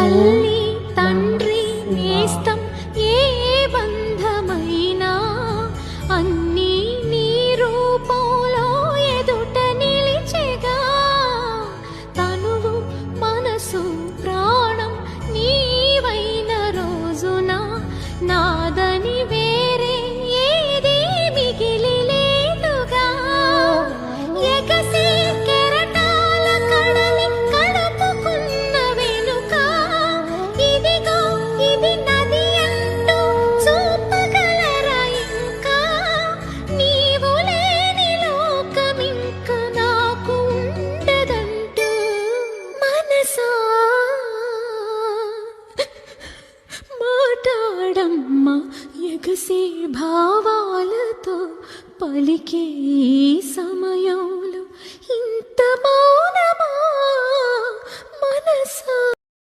తల్లి తండ్రి నేస్తం ఏ బంధమైనా అన్నీ నీ రూపంలో ఎదుట నిలిచెగా. తనువు మనసు ఎగసే భావాలతో పలికే సమయం.